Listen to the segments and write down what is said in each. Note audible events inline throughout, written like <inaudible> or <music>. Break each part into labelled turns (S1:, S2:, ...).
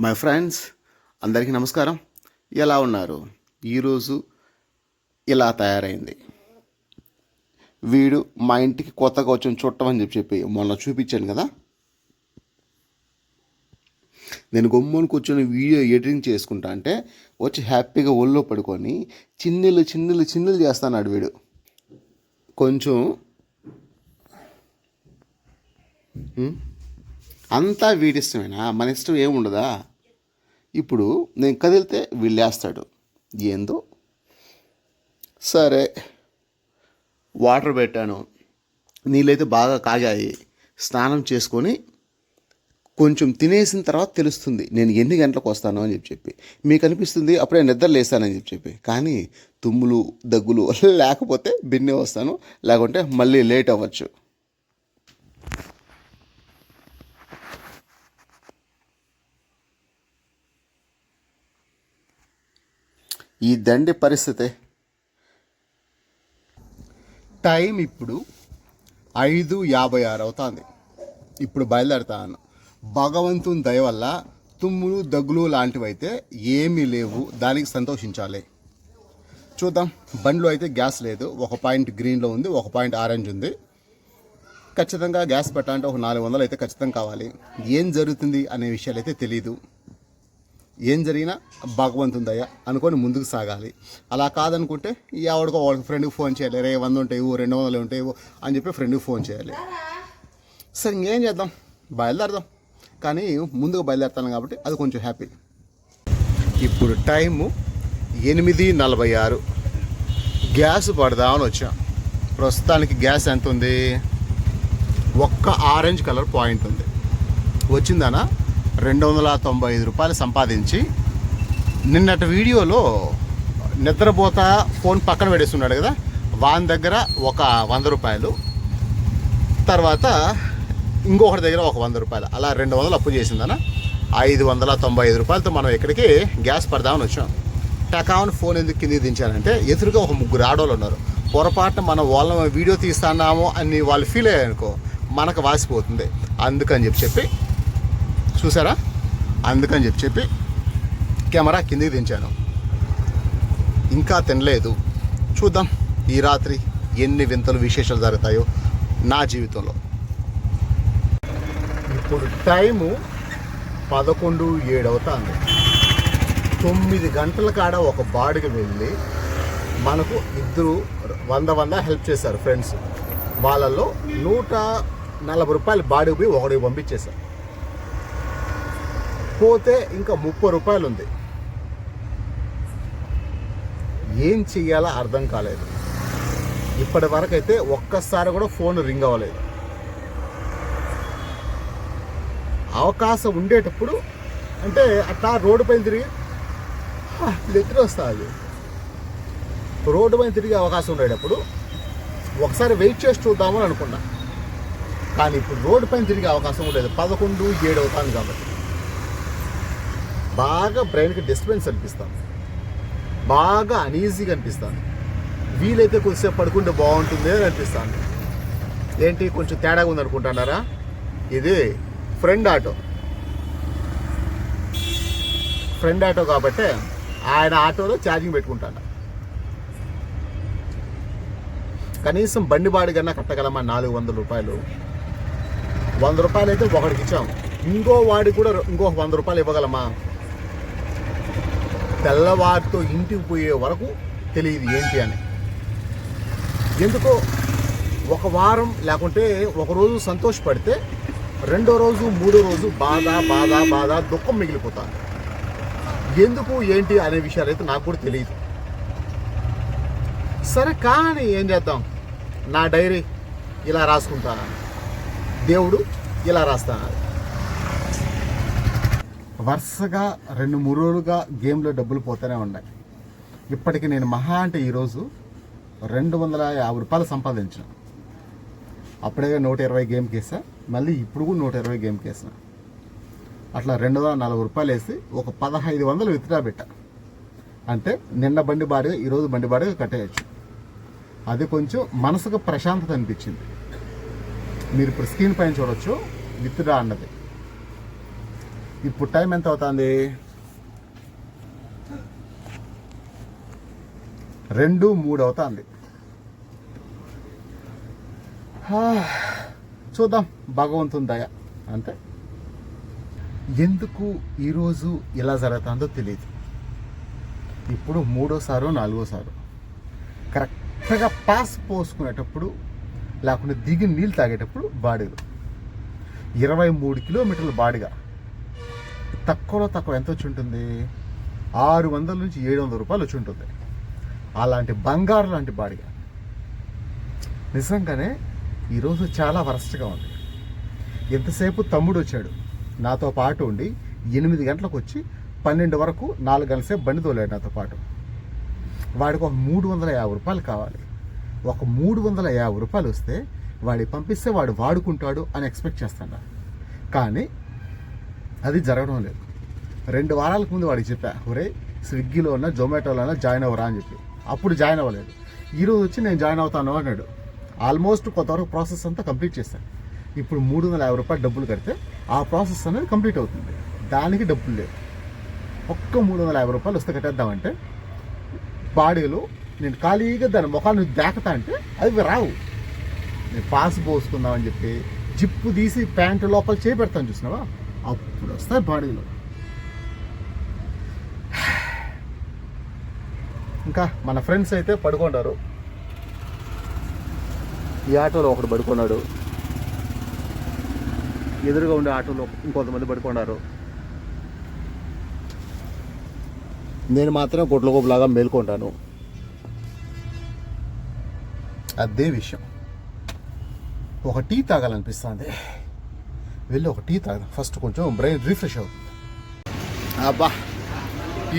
S1: My friends అందరికీ నమస్కారం. ఎలా ఉన్నారు? ఈరోజు ఇలా తయారైంది. వీడు మా ఇంటికి కొత్తగా వచ్చిన చుట్టమని చెప్పి చెప్పి మొన్న చూపించాను కదా. నేను గమ్ముని కూర్చొని వీడియో ఎడిటింగ్ చేసుకుంటా అంటే వచ్చి హ్యాపీగా ఒళ్ళో పడుకొని చిన్నలు చిన్నలు చిన్నలు చేస్తాడు వీడు. కొంచెం అంతా వీడి ఇష్టమేనా మన ఇష్టం ఏముండదా? ఇప్పుడు నేను కదిలితే వీళ్ళేస్తాడు ఏందో? సరే వాటర్ పెట్టాను. నీళ్ళైతే బాగా కాగాయి. స్నానం చేసుకొని కొంచెం తినేసిన తర్వాత తెలుస్తుంది నేను ఎన్ని గంటలకు వస్తాను అని చెప్పి చెప్పి. మీకు అనిపిస్తుంది అప్పుడే నిద్ర లేస్తానని చెప్పి చెప్పి. కానీ తుమ్ములు దగ్గులు <laughs> లేకపోతే బిన్నే వస్తాను. లేకుంటే మళ్ళీ లేట్ అవ్వచ్చు. ఈ దండి పరిస్థితి? టైం ఇప్పుడు ఐదు యాభై ఆరు అవుతుంది ఇప్పుడు బయలుదేరుతాను. భగవంతుని దయ వల్ల తుమ్ములు దగ్గులు లాంటివి అయితే ఏమీ లేవు. దానికి సంతోషించాలి. చూద్దాం. బండిలో అయితే గ్యాస్ లేదు. ఒక పాయింట్ గ్రీన్లో ఉంది. ఒక పాయింట్ ఆరెంజ్ ఉంది. ఖచ్చితంగా గ్యాస్ పెట్టాలంటే ఒక నాలుగు వందలు అయితే ఖచ్చితంగా కావాలి. ఏం జరుగుతుంది అనే విషయాలు అయితే తెలియదు ఏం జరిగినా భగవంతుందయ్యా అనుకొని ముందుకు సాగాలి. అలా కాదనుకుంటే ఎవడికో వాడికి ఫ్రెండ్కి ఫోన్ చేయాలి. రే వంద ఉంటాయి రెండు వందలు ఉంటాయి అని చెప్పి ఫ్రెండ్కి ఫోన్ చేయాలి. సరే ఇంకేం చేద్దాం? బయలుదేరదాం. కానీ ముందుకు బయలుదేరుతాను కాబట్టి అది కొంచెం హ్యాపీ ఇప్పుడు టైము ఎనిమిది నలభై ఆరు. గ్యాస్ పడదామని వచ్చాం. ప్రస్తుతానికి గ్యాస్ ఎంత ఉంది? ఒక్క ఆరెంజ్ కలర్ పాయింట్ ఉంది. వచ్చిందనా? రెండు వందల తొంభై ఐదు రూపాయలు సంపాదించి నిన్నటి వీడియోలో నిద్రపోత ఫోన్ పక్కన పెడేస్తున్నాడు కదా? వాని దగ్గర ఒక వంద రూపాయలు తర్వాత ఇంకొకటి దగ్గర ఒక వంద రూపాయలు. అలా రెండు వందలు అప్పు చేసిందన? ఐదు వందల తొంభై ఐదు రూపాయలతో మనం ఇక్కడికి గ్యాస్ పడదామని వచ్చాం. టకాన్ ఫోన్ ఎందుకు కింద దించానంటే ఎదురుగా ఒక ముగ్గురు ఆడవాళ్ళు ఉన్నారు. పొరపాటున మనం వాళ్ళ వీడియో తీస్తున్నాము అని వాళ్ళు ఫీల్ అయ్యారనుకో మనకు వాసిపోతుంది. అందుకని చెప్పి చెప్పి చూసారా? అందుకని చెప్పి చెప్పి కెమెరా కిందికి దించాను. ఇంకా తినలేదు. చూద్దాం ఈ రాత్రి ఎన్ని వింతలు విశేషాలు జరుగుతాయో నా జీవితంలో. ఇప్పుడు టైము పదకొండు ఏడు తొమ్మిది గంటల కాడ ఒక బాడుగ వెళ్ళి మనకు ఇద్దరు వంద వంద హెల్ప్ చేశారు ఫ్రెండ్స్. వాళ్ళల్లో నూట నలభై రూపాయలు బాడికి పోయి ఒకటికి పంపించేశారు. పోతే ఇంకా ముప్పై రూపాయలు ఉంది ఏం చెయ్యాలో అర్థం కాలేదు. ఇప్పటి వరకు అయితే ఒక్కసారి కూడా ఫోన్ రింగ్ అవ్వలేదు. అవకాశం ఉండేటప్పుడు అంటే అట్లా రోడ్డు పైన తిరిగి లెత్తిరి వస్తుంది రోడ్డు పైన తిరిగే అవకాశం ఉండేటప్పుడు ఒకసారి వెయిట్ చేసి చూద్దామని అనుకున్నా. కానీ ఇప్పుడు రోడ్డు పైన తిరిగే అవకాశం లేదు పదకొండు ఏడు అవుతాను కాబట్టి. బాగా బ్రెయిన్కి డిస్టర్బెన్స్ అనిపిస్తాను బాగా అనీజీగా అనిపిస్తాను వీలైతే కొద్దిసేపు పడుకుంటే బాగుంటుంది అని అనిపిస్తాను ఏంటి? కొంచెం తేడాగా ఉంది అనుకుంటున్నారా ఇది ఫ్రెండ్ ఆటో. ఫ్రెండ్ ఆటో కాబట్టి ఆయన ఆటోలో ఛార్జింగ్ పెట్టుకుంటాను కనీసం బండి బాడిగన్నా కట్టగలమా? నాలుగు వందల రూపాయలు. వంద రూపాయలు అయితే ఒకడికి ఇచ్చాం. ఇంకో వాడికి కూడా ఇంకో వంద రూపాయలు ఇవ్వగలమా? తెల్లవారితో ఇంటికి పోయే వరకు తెలియదు ఏంటి అని. ఎందుకో ఒక వారం లేకుంటే ఒకరోజు సంతోషపడితే రెండో రోజు మూడో రోజు బాధ బాధ బాధ దుఃఖం మిగిలిపోతాను ఎందుకు ఏంటి అనే విషయాలు అయితే నాకు కూడా తెలియదు. సరే కానీ ఏం చేద్దాం? నా డైరీ ఇలా రాసుకుంటాను దేవుడు ఇలా రాస్తాను వరుసగా రెండు మూడు రోజులుగా గేమ్లో డబ్బులు పోతూనే ఉన్నాయి. ఇప్పటికి నేను మహా అంటే ఈరోజు రెండు వందల యాభై రూపాయలు సంపాదించిన. అప్పుడే నూట ఇరవై గేమ్కి వేసా మళ్ళీ ఇప్పుడు కూడా నూట ఇరవై గేమ్కి వేసిన అట్లా రెండు వందల నలభై రూపాయలు వేసి ఒక పదహైదు వందలు విత్డ్రా పెట్టా. అంటే నిన్న బండి బాడిగా ఈరోజు బండి బాడిగా కట్టేయచ్చు. అది కొంచెం మనసుకు ప్రశాంతత అనిపించింది. మీరు ఇప్పుడు స్క్రీన్ పైన చూడొచ్చు విత్డ్రా అన్నది. ఇప్పుడు టైం ఎంత అవుతుంది? రెండు మూడు అవుతుంది. చూద్దాం. భగవంతుని దయ. అంతే. ఎందుకు ఈరోజు ఇలా జరుగుతుందో తెలియదు ఇప్పుడు మూడోసారో నాలుగోసారు కరెక్ట్గా పాస్ పోసుకునేటప్పుడు లేకుంటే దిగి నీళ్ళు తాగేటప్పుడు బాడీలు. ఇరవై మూడు కిలోమీటర్ల బాడిగా. తక్కువలో తక్కువ ఎంత వచ్చి ఉంటుంది? ఆరు వందల నుంచి ఏడు వందల రూపాయలు వచ్చి ఉంటుంది. అలాంటి బంగారు లాంటి బాడిగా నిజంగానే ఈరోజు చాలా వరస్ట్గా ఉంది. ఎంతసేపు తమ్ముడు వచ్చాడు? నాతో పాటు ఉండి ఎనిమిది గంటలకు వచ్చి పన్నెండు వరకు నాలుగు గంటల సేపు బండి తోలాడు నాతో పాటు. వాడికి ఒక మూడు వందల యాభై రూపాయలు కావాలి. ఒక మూడు వందల యాభై రూపాయలు వస్తే వాడి పంపిస్తే వాడు వాడుకుంటాడు అని ఎక్స్పెక్ట్ చేస్తాను. కానీ అది జరగడం లేదు. రెండు వారాలకు ముందు వాడికి చెప్పా ఒరే స్విగ్గీలో ఉన్న జొమాటోలో జాయిన్ అవ్వరా అని చెప్పి. అప్పుడు జాయిన్ అవ్వలేదు. ఈరోజు వచ్చి నేను జాయిన్ అవుతాను అన్నాడు. ఆల్మోస్ట్ కొంతవరకు ప్రాసెస్ అంతా కంప్లీట్ చేశాను ఇప్పుడు మూడు వందల యాభై రూపాయలు డబ్బులు కడితే ఆ ప్రాసెస్ అనేది కంప్లీట్ అవుతుంది. దానికి డబ్బులు లేవు. ఒక్క మూడు వందల యాభై రూపాయలు వస్తే కట్టేద్దామంటే బాడీలో నేను ఖాళీగా దాని ముఖాన్ని దాకతా అంటే అవి రావు. నేను పాస్ పోసుకుందామని చెప్పి జిప్పు తీసి ప్యాంటు లోపల చేపెడతాను చూసినావా? అప్పుడు వస్తాయి బాడీలో. ఇంకా మన ఫ్రెండ్స్ అయితే పడుకుంటారు. ఈ ఆటోలో ఒకడు పడుకున్నాడు. ఎదురుగా ఉండే ఆటోలో ఇంకొంతమంది పడుకున్నారు. నేను మాత్రం కొట్ల మేల్కొంటాను. అదే విషయం. ఒక టీ తాగాలనిపిస్తుంది. వెళ్ళి ఒక టీ తాగదాం ఫస్ట్ కొంచెం బ్రెయిన్ రిఫ్రెష్ అవుతుంది. అబ్బా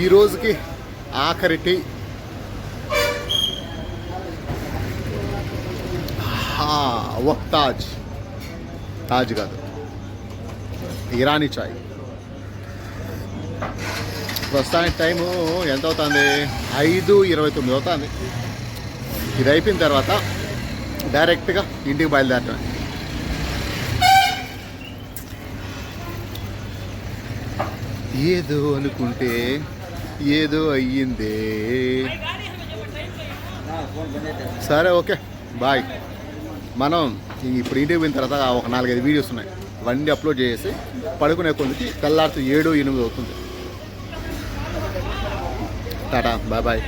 S1: ఈ రోజుకి ఆఖరి టీ. వక్ తాజ్. తాజ్ కాదు. ఇరానీ చాయ్. ప్రస్తుతానికి టైము ఎంత అవుతుంది? ఐదు ఇరవై తొమ్మిది అవుతుంది. ఇది అయిపోయిన తర్వాత డైరెక్ట్గా ఇంటికి బయలుదేరటమే. ఏదో అనుకుంటే ఏదో అయ్యిందే. సరే ఓకే. బాయ్. మనం ఇప్పుడు ఇంటికి పోయిన తర్వాత ఒక నాలుగైదు వీడియోస్ ఉన్నాయి. అవన్నీ అప్లోడ్ చేసి పడుకునే కొద్దికి తెల్లారితో ఏడు ఎనిమిది అవుతుంది. Tata bye bye.